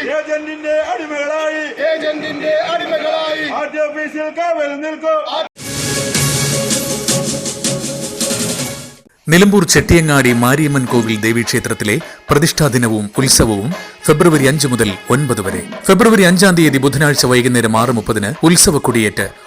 ഏജന്റിന്റെ അടിമകളായി. ഏജന്റിന്റെ അടിമകളായി. ആർ ടി ഓഫീസിൽ കാവൽ നിൽക്കും. നിലമ്പൂർ ചെട്ടിയങ്ങാടി മാരിയമ്മൻ കോവിൽ ദേവീക്ഷേത്രത്തിലെ പ്രതിഷ്ഠാ ദിനവും ഉത്സവവും ഫെബ്രുവരി അഞ്ച് മുതൽ ഒൻപത് വരെ. ഫെബ്രുവരി അഞ്ചാം തീയതി ബുധനാഴ്ച വൈകുന്നേരം ആറ് മുപ്പതിന് ഉത്സവ കൊടിയേറ്റ്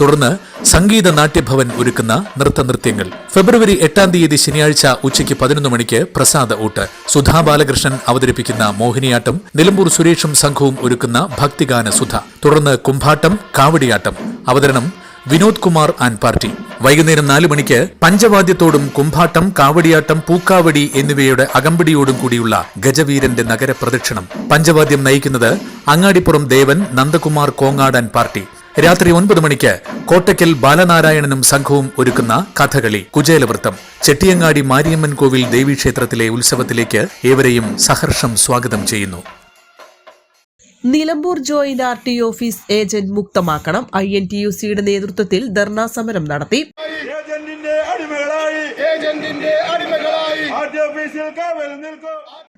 തുടർന്ന് സംഗീത നാട്യഭവൻ ഒരുക്കുന്ന നൃത്തനൃത്യങ്ങൾ. ഫെബ്രുവരി എട്ടാം തീയതി ശനിയാഴ്ച ഉച്ചയ്ക്ക് പതിനൊന്ന് മണിക്ക് പ്രസാദ ഊട്ട്. സുധാ ബാലകൃഷ്ണൻ അവതരിപ്പിക്കുന്ന മോഹിനിയാട്ടം നിലമ്പൂർ സുരേഷും സംഘവും ഒരുക്കുന്ന ഭക്തിഗാന സുധ. തുടർന്ന് കുംഭാട്ടം കാവടിയാട്ടം. അവതരണം വിനോദ് കുമാർ ആൻഡ് പാർട്ടി. വൈകുന്നേരം നാലു മണിക്ക് പഞ്ചവാദ്യത്തോടും കുംഭാട്ടം കാവടിയാട്ടം പൂക്കാവടി എന്നിവയുടെ അകമ്പടിയോടും കൂടിയുള്ള ഗജവീരന്റെ നഗര പ്രദക്ഷിണം പഞ്ചവാദ്യം നയിക്കുന്നത് അങ്ങാടിപ്പുറം ദേവൻ നന്ദകുമാർ കോങ്ങാടൻ പാർട്ടി. രാത്രി ഒൻപത് മണിക്ക് കോട്ടയ്ക്കൽ ബാലനാരായണനും സംഘവും ഒരുക്കുന്ന കഥകളി കുചേലവൃത്തം. ചെട്ടിയങ്ങാടി മാരിയമ്മൻ കോവിൽ ദേവീക്ഷേത്രത്തിലെ ഉത്സവത്തിലേക്ക് ഏവരെയും സഹർഷം സ്വാഗതം ചെയ്യുന്നു. Nilambur joint R T office agent മുക്തമാക്കണം. I N T U സിയുടെ നേതൃത്വത്തിൽ ധർണാ സമരം നടത്തി. ഏജന്റിന്റെ അടിമകളായി. ഏജന്റിന്റെ അടിമകളായി. ആർ ടി ഓഫീസിൽ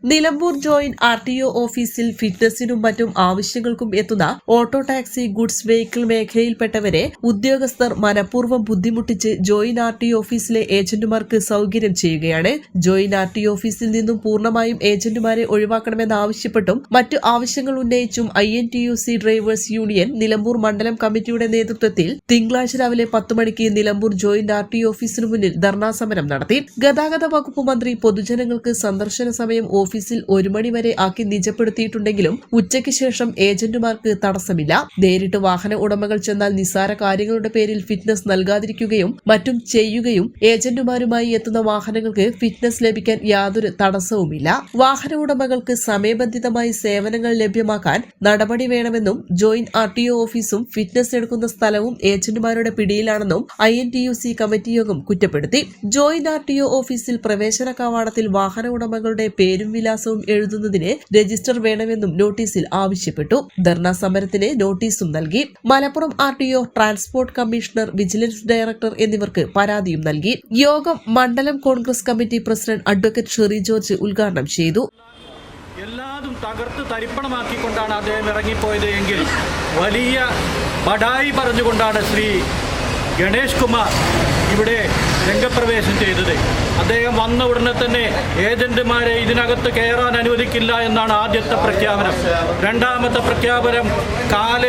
Nilambur joint R T O ഓഫീസിൽ ഫിറ്റ്നസിനും മറ്റും ആവശ്യങ്ങൾക്കും എത്തുന്ന ഓട്ടോ ടാക്സി ഗുഡ്സ് വെഹിക്കിൾ മേഖലയിൽപ്പെട്ടവരെ ഉദ്യോഗസ്ഥർ മനഃപൂർവം ബുദ്ധിമുട്ടിച്ച് ജോയിന്റ് ആർ ടി ഓഫീസിലെ ഏജന്റുമാർക്ക് സൗകര്യം ചെയ്യുകയാണ്. ജോയിന്റ് ആർ ടി ഓഫീസിൽ നിന്നും പൂർണമായും ഏജന്റുമാരെ ഒഴിവാക്കണമെന്നാവശ്യപ്പെട്ടും മറ്റു ആവശ്യങ്ങൾ ഉന്നയിച്ചും I N T U C drivers union Nilambur മണ്ഡലം കമ്മിറ്റിയുടെ നേതൃത്വത്തിൽ തിങ്കളാഴ്ച രാവിലെ പത്ത് മണിക്ക് നിലമ്പൂർ ജോയിന്റ് ആർ ടി ഓഫീസിനു മുന്നിൽ ധർണാ സമരം നടത്തി. ഗതാഗത വകുപ്പ് മന്ത്രി പൊതുജനങ്ങൾക്ക് സന്ദർശന സമയം ഓഫീസിൽ ഒരു മണി വരെ ആക്കി നിജപ്പെടുത്തിയിട്ടുണ്ടെങ്കിലും ഉച്ചയ്ക്ക് ശേഷം ഏജന്റുമാർക്ക് തടസ്സമില്ല. നേരിട്ട് വാഹന ഉടമകൾ ചെന്നാൽ നിസ്സാര കാര്യങ്ങളുടെ പേരിൽ ഫിറ്റ്നസ് നൽകാതിരിക്കുകയും മറ്റും ചെയ്യുകയും ഏജന്റുമാരുമായി എത്തുന്ന വാഹനങ്ങൾക്ക് ഫിറ്റ്നസ് ലഭിക്കാൻ യാതൊരു തടസ്സവുമില്ല. വാഹന ഉടമകൾക്ക് സമയബന്ധിതമായി സേവനങ്ങൾ ലഭ്യമാക്കാൻ നടപടി വേണമെന്നും ജോയിന്റ് ആർ ടി ഒ ഓഫീസും ഫിറ്റ്നസ് എടുക്കുന്ന സ്ഥലവും ഏജന്റുമാരുടെ പിടിയിലാണെന്നും I N T U C committee യോഗം കുറ്റപ്പെടുത്തി. ജോയിന്റ് ആർ ടി ഒ ഓഫീസിൽ പ്രവേശന കവാടത്തിൽ വാഹന ഉടമകളുടെ പേരും വിലാസവും എഴുതുന്നതിന് രജിസ്റ്റർ വേണമെന്നും നോട്ടീസിൽ ആവശ്യപ്പെട്ടു. ധർണാ സമരത്തിന് നോട്ടീസും നൽകി. Malappuram R O transport commissioner vigilance director എന്നിവർക്ക് പരാതിയും നൽകി. യോഗം മണ്ഡലം Congress committee president advocate Sherry George ഉദ്ഘാടനം ചെയ്തു. എല്ലാതും തകർത്ത് തരിപ്പണമാക്കിക്കൊണ്ടാണ് അദ്ദേഹം ഇറങ്ങിപ്പോയത് എങ്കിൽ വലിയ ബഡായി പറഞ്ഞുകൊണ്ടാണ് ശ്രീ ഗണേഷ് കുമാർ ഇവിടെ രംഗപ്രവേശം ചെയ്തത്. അദ്ദേഹം വന്ന ഉടനെ തന്നെ ഏജന്റുമാരെ ഇതിനകത്ത് കയറാൻ അനുവദിക്കില്ല എന്നാണ് ആദ്യത്തെ പ്രഖ്യാപനം. രണ്ടാമത്തെ പ്രഖ്യാപനം കാൽ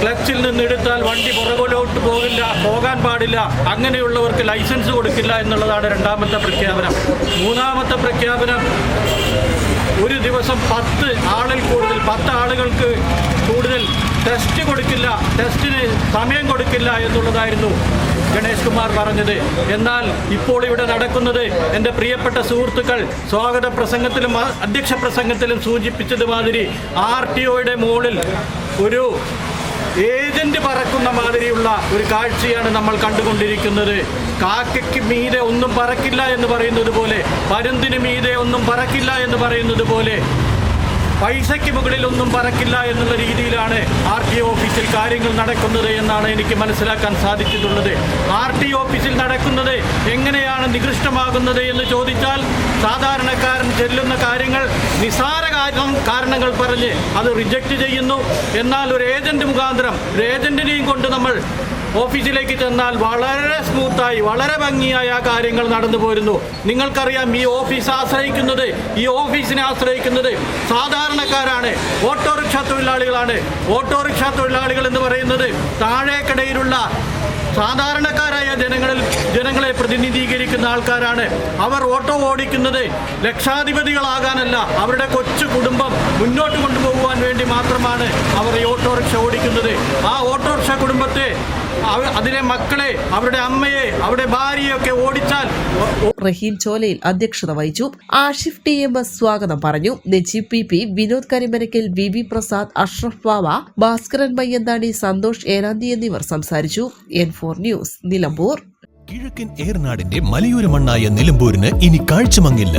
ക്ലച്ചിൽ നിന്ന് എടുത്താൽ വണ്ടി പുറകോലോട്ട് പോകില്ല പോകാൻ പാടില്ല അങ്ങനെയുള്ളവർക്ക് ലൈസൻസ് കൊടുക്കില്ല എന്നുള്ളതാണ് രണ്ടാമത്തെ പ്രഖ്യാപനം. മൂന്നാമത്തെ പ്രഖ്യാപനം ഒരു ദിവസം പത്ത് ആളിൽ കൂടുതൽ പത്ത് ആളുകൾക്ക് കൂടുതൽ ടെസ്റ്റ് കൊടുക്കില്ല ടെസ്റ്റിന് സമയം കൊടുക്കില്ല എന്നുള്ളതായിരുന്നു ഗണേഷ് കുമാർ പറഞ്ഞത്. എന്നാൽ ഇപ്പോൾ ഇവിടെ നടക്കുന്നത് എന്റെ പ്രിയപ്പെട്ട സുഹൃത്തുക്കൾ സ്വാഗത പ്രസംഗത്തിലും അധ്യക്ഷ പ്രസംഗത്തിലും സൂചിപ്പിച്ചതുമാതിരി ആർ ടി ഒയുടെ മുകളിൽ ഒരു ഏജന്റ് പറക്കുന്ന മാതിരിയുള്ള ഒരു കാഴ്ചയാണ് നമ്മൾ കണ്ടുകൊണ്ടിരിക്കുന്നത്. കാക്കയ്ക്ക് മീതെ ഒന്നും പറക്കില്ല എന്ന് പറയുന്നത് പോലെ പരുന്തിന് മീതെ ഒന്നും പറക്കില്ല എന്ന് പറയുന്നത് പോലെ പൈസയ്ക്ക് മുകളിൽ ഒന്നും പറക്കില്ല എന്നുള്ള രീതിയിലാണ് ആർ ടി ഓഫീസിൽ കാര്യങ്ങൾ നടക്കുന്നത് എന്നാണ് എനിക്ക് മനസ്സിലാക്കാൻ സാധിച്ചിട്ടുള്ളത്. ആർ ടി ഓഫീസിൽ നടക്കുന്നത് എങ്ങനെയാണ് നികൃഷ്ടമാകുന്നത് എന്ന് ചോദിച്ചാൽ സാധാരണക്കാരൻ ചെല്ലുന്ന കാര്യങ്ങൾ നിസാര കാരണം കാരണങ്ങൾ പറഞ്ഞ് അത് റിജക്റ്റ് ചെയ്യുന്നു. എന്നാൽ ഒരു ഏജന്റ് മുഖാന്തരം ഒരു ഏജന്റിനെയും കൊണ്ട് നമ്മൾ ഓഫീസിലേക്ക് ചെന്നാൽ വളരെ സ്മൂത്തായി വളരെ ഭംഗിയായി ആ കാര്യങ്ങൾ നടന്നു പോരുന്നു. നിങ്ങൾക്കറിയാം ഈ ഓഫീസ് ആശ്രയിക്കുന്നത് ഈ ഓഫീസിനെ ആശ്രയിക്കുന്നത് സാധാരണക്കാരാണ്. ഓട്ടോറിക്ഷ തൊഴിലാളികളാണ്. ഓട്ടോറിക്ഷ തൊഴിലാളികൾ എന്ന് പറയുന്നത് താഴേക്കിടയിലുള്ള സാധാരണക്കാരായ ജനങ്ങളിൽ ജനങ്ങളെ പ്രതിനിധീകരിക്കുന്ന ആൾക്കാരാണ്. അവർ ഓട്ടോ ഓടിക്കുന്നത് ലക്ഷാധിപതികളാകാനല്ല അവരുടെ കൊച്ചു കുടുംബം മുന്നോട്ട് കൊണ്ടുപോകുവാൻ വേണ്ടി മാത്രമാണ് അവർ ഈ ഓട്ടോറിക്ഷ ഓടിക്കുന്നത്. ആ ഓട്ടോറിക്ഷ കുടുംബത്തെ അതിലെ മക്കളെ അവരുടെ അമ്മയെ അവരുടെ ഭാര്യയൊക്കെ ഓടിച്ചാൽ റഹീം ചോലയിൽ അധ്യക്ഷത വഹിച്ചു. ആഷിഫ് ടി എം എസ് സ്വാഗതം പറഞ്ഞു. Najeeb P P Vinod Karimanakkal V V Prasad Ashraf Bava Bhaskaran Mayyanthani Santhosh Enanthi എന്നിവർ സംസാരിച്ചു. N four news Nilambur. കിഴക്കൻ ഏർനാടിന്റെ മലയോര മണ്ണായ നിലമ്പൂരിന് ഇനി കാഴ്ചമങ്ങില്ല.